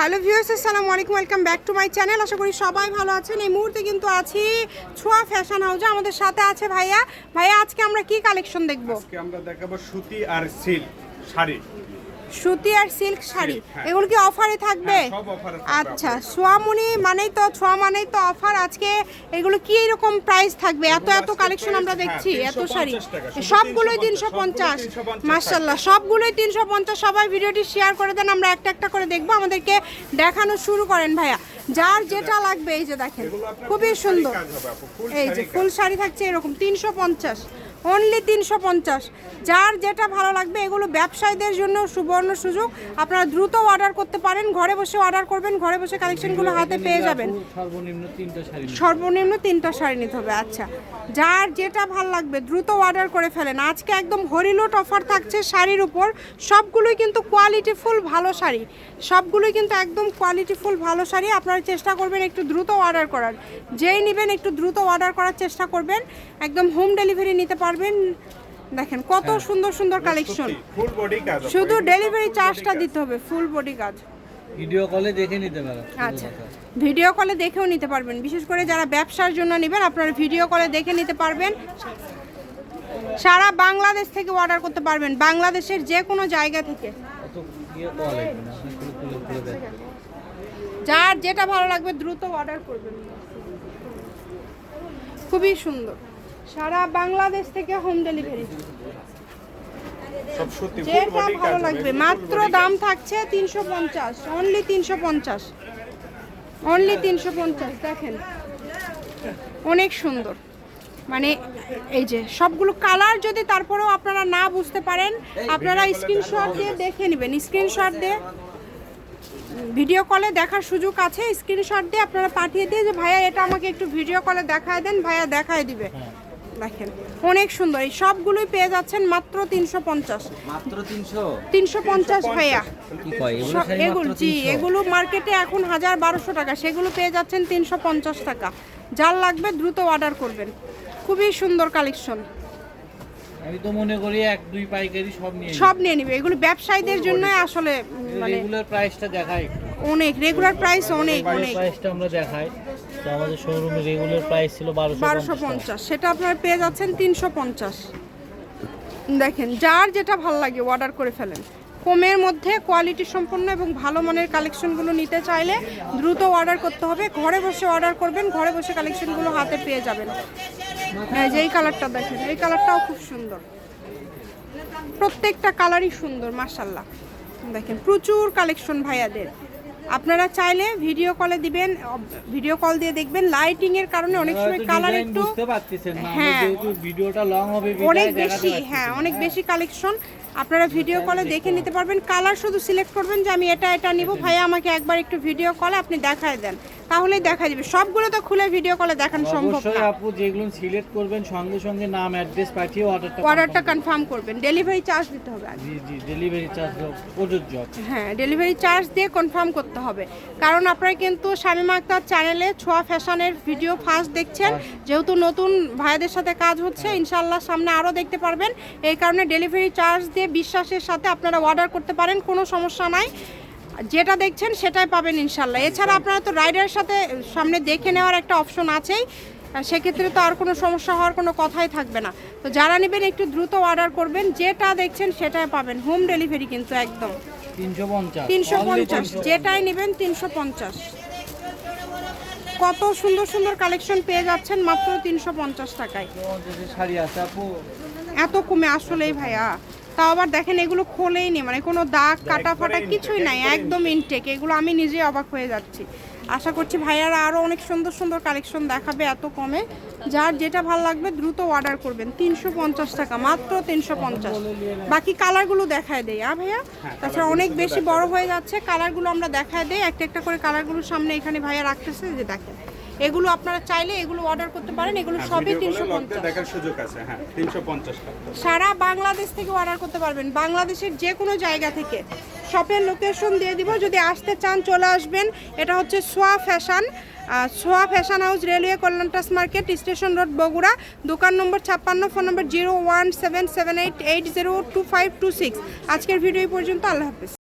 Hello viewers, আসসালামু আলাইকুম, welcome back to my channel. আশা করি সবাই ভালো আছেন। এই মুহূর্তে কিন্তু আছি ছোঁয়া ফ্যাশন হাউজে। আমাদের সাথে আছে ভাইয়া। ভাইয়া, আজকে আমরা কি কালেকশন দেখব? আজকে আমরা দেখাবো সুতি আর সিল্ক শাড়ি। সুতি আর সিল্ক শাড়ি। হ্যাঁ। এগুলো কি অফারে থাকবে? হ্যাঁ, offer-এ আচ্ছা সোয়ামুনি মানেই তো ছোঁয়া মানেই তো অফার। আজকে এগুলো কি এরকম প্রাইস থাকবে? এত এত কালেকশন আমরা দেখছি হ্যাঁ, এত শাড়ি। 350 টাকা, শুধু সবগুলোই তিনশো পঞ্চাশ মার্শাল্লাহ সবগুলোই তিনশো পঞ্চাশ সবাই ভিডিওটি শেয়ার করে দেন আমরা একটা একটা করে দেখব। আমাদেরকে দেখানো শুরু করেন ভাইয়া। যার যেটা লাগবে এই যে দেখেন খুবই সুন্দর। এই যে ফুল শাড়ি থাকছে এরকম তিনশো পঞ্চাশ। অনলি তিনশো পঞ্চাশ। যার যেটা ভালো লাগবে এগুলো ব্যবসায়ীদের জন্য সুবর্ণ সুযোগ। আপনারা দ্রুত অর্ডার করতে পারেন ঘরে বসে অর্ডার করবেন ঘরে বসে কালেকশনগুলো হাতে পেয়ে যাবেন। সর্বনিম্ন তিনটা শাড়ি নিতে সর্বনিম্ন তিনটা শাড়ি নিতে হবে আচ্ছা। যার যেটা ভালো লাগবে দ্রুত অর্ডার করে ফেলেন। আজকে একদম হরিলোট অফার থাকছে শাড়ির উপর। সবগুলোই কিন্তু কোয়ালিটিফুল ভালো শাড়ি। সবগুলোই কিন্তু একদম কোয়ালিটিফুল ভালো শাড়ি। আপনারা চেষ্টা করবেন একটু দ্রুত অর্ডার করার। যেই নেবেন একটু দ্রুত অর্ডার করার চেষ্টা করবেন। একদম হোম ডেলিভারি নিতে পারবেন। দেখেন কত সুন্দর সুন্দর কালেকশন ফুল বডি কাজ শুধু ডেলিভারি চার্জটা দিতে হবে ফুল বডি কাজ। ভিডিও কলে দেখে নিতে পারো আচ্ছা। ভিডিও কলে দেখেও নিতে পারবেন। বিশেষ করে যারা ব্যবসার জন্য নেবেন আপনারা ভিডিও কলে দেখে নিতে পারবেন। সারা বাংলাদেশ থেকে অর্ডার করতে পারবেন বাংলাদেশের যে কোনো জায়গা থেকে। ইয়ে যার যেটা ভালো লাগবে দ্রুত অর্ডার করবেন। খুবই সুন্দর। সারা বাংলাদেশ থেকে হোম ডেলিভারি যেটা ভালো লাগবে। মাত্র দাম থাকছে তিনশো পঞ্চাশ অনলি তিনশো পঞ্চাশ। অনলি তিনশো পঞ্চাশ দেখেন। অনেক সুন্দর। মানে এই যে সবগুলো কালার যদি তারপরেও আপনারা না বুঝতে পারেন আপনারা স্ক্রিনশট দিয়ে দেখে নেবেন। স্ক্রিনশট দিয়ে ভিডিও কলে দেখার সুযোগ আছে। স্ক্রিনশট দিয়ে আপনারা পাঠিয়ে দিয়ে যে ভাইয়া এটা আমাকে একটু ভিডিও কলে দেখায় দেন ভাইয়া দেখায় দিবে। দেখেন অনেক সুন্দর। এই সবগুলোই পেয়ে যাচ্ছেন মাত্র তিনশো পঞ্চাশ। মাত্র তিনশো? তিনশো পঞ্চাশ ভাইয়া। এগুলো জি এগুলো মার্কেটে এখন হাজার বারোশো টাকা সেগুলো পেয়ে যাচ্ছেন তিনশো পঞ্চাশ টাকা। যার লাগবে দ্রুত অর্ডার করবেন। খুবই সুন্দর কালেকশন। আমি তো মনে করি এক দুই পাইকারি সব নিয়ে সব নিয়ে নিবে। এগুলো ব্যবসায়ীদের জন্য আসলে মানে রেগুলার প্রাইসটা দেখাই। অনেক রেগুলার প্রাইস অনেক অনেক। প্রাইসটা আমরা দেখাই। আমাদের শোরুমে রেগুলার প্রাইস ছিল বারোশো বারোশো পঞ্চাশ। সেটা আপনারা পেয়ে যাচ্ছেন তিনশো পঞ্চাশ। দেখেন, যার যেটা ভালো লাগে অর্ডার করে ফেলেন। কমের মধ্যে কোয়ালিটি সম্পন্ন এবং ভালো মানের কালেকশনগুলো নিতে চাইলে দ্রুত অর্ডার করতে হবে। ঘরে বসে অর্ডার করবেন, ঘরে বসে কালেকশনগুলো হাতে পেয়ে যাবেন। এই যে এই কালারটা দেখেন, এই কালারটাও খুব সুন্দর। প্রত্যেকটা কালারই সুন্দর মার্শাল্লাহ দেখেন, প্রচুর কালেকশন ভাইয়াদের। আপনারা চাইলে ভিডিও কলে দিবেন ভিডিও কল দিয়ে দেখবেন। লাইটিং এর কারণে অনেক সময় কালার একটু হ্যাঁ। ভিডিওটা লং হবে অনেক বেশি হ্যাঁ অনেক বেশি কালেকশন আপনারা ভিডিও কলে দেখে নিতে পারবেন। কালার শুধু সিলেক্ট করবেন যে আমি এটা এটা নিব। ভাইয়া আমাকে একবার একটু ভিডিও কলে আপনি দেখায় দেন। তাহলেই দেখা যাবে। সবগুলো তো খুলে ভিডিও কলে দেখানো সম্ভব অবশ্যই না। আপু যেগুলো সিলেক্ট করবেন সঙ্গে সঙ্গে নাম অ্যাড্রেস পাঠিয়ে অর্ডারটা অর্ডারটা কনফার্ম করবেন। ডেলিভারি চার্জ দিতে হবে জি জি ডেলিভারি চার্জ প্রযোজ্য। হ্যাঁ ডেলিভারি চার্জ দিয়ে কনফার্ম করতে হবে। কারণ আপনারা কিন্তু শামিমা আক্তার চ্যানেলে ছোঁয়া ফ্যাশনের ভিডিও ফার্স্ট দেখছেন। যেহেতু নতুন ভাইদের সাথে কাজ হচ্ছে ইনশাল্লাহ সামনে আরও দেখতে পারবেন। এই কারণে ডেলিভারি চার্জ দিয়ে বিশ্বাসের সাথে আপনারা অর্ডার করতে পারেন কোনো সমস্যা নাই। যেটা দেখছেন সেটাই পাবেন ইনশাল্লাহ এছাড়া আপনারা তো রাইডারের সাথে সামনে দেখে নেওয়ার একটা অপশন আছেই। সেক্ষেত্রে তো আর কোনো সমস্যা হওয়ার কোনো কথাই থাকবে না। তো যারা নেবেন একটু দ্রুত অর্ডার করবেন যেটা দেখছেন সেটাই পাবেন। হোম ডেলিভারি কিন্তু একদম। তিনশো পঞ্চাশ। তিনশো Only পঞ্চাশ। 350 যেটাই নেবেন তিনশো পঞ্চাশ। কত সুন্দর সুন্দর কালেকশন পেয়ে যাচ্ছেন মাত্র তিনশো পঞ্চাশ টাকায়। এত কমে আসলেই ভাইয়া। তাও আবার দেখেন এগুলো খোলেই নি মানে কোনো দাগ কাটা ফাটা কিছুই নাই একদম ইনটেক এগুলো আমি নিজেই অবাক হয়ে যাচ্ছি। আশা করছি ভাইয়ারা আরও অনেক সুন্দর সুন্দর কালেকশন দেখাবে এত কমে। যার যেটা ভালো লাগবে দ্রুত অর্ডার করবেন তিনশো পঞ্চাশ টাকা মাত্র তিনশো পঞ্চাশ। বাকি কালারগুলো দেখায় দেয় আ ভাইয়া? তাছাড়া অনেক বেশি বড় হয়ে যাচ্ছে কালারগুলো আমরা দেখায় দেই একটা একটা করে কালারগুলো সামনে এখানে ভাইয়া রাখতেছে যে দেখেন। এগুলো আপনারা চাইলে এগুলো অর্ডার করতে পারেন এগুলো হ্যাঁ, সবই তিনশো পঞ্চাশ। দেখার সুযোগ আছে হ্যাঁ তিনশো পঞ্চাশ সারা বাংলাদেশ থেকে অর্ডার করতে পারবেন। বাংলাদেশের যে কোনো জায়গা থেকে। শপের লোকেশন দিয়ে দিব যদি আসতে চান চলে আসবেন। এটা হচ্ছে সোয়া ফ্যাশন সোয়া ফ্যাশন হাউস রেলওয়ে কল্যাণটাস মার্কেট স্টেশন রোড বগুড়া। দোকান নম্বর ছাপ্পান্ন phone number zero one seven seven eight eight zero two five two six. আজকের ভিডিও পর্যন্ত আল্লাহ হাফিজ।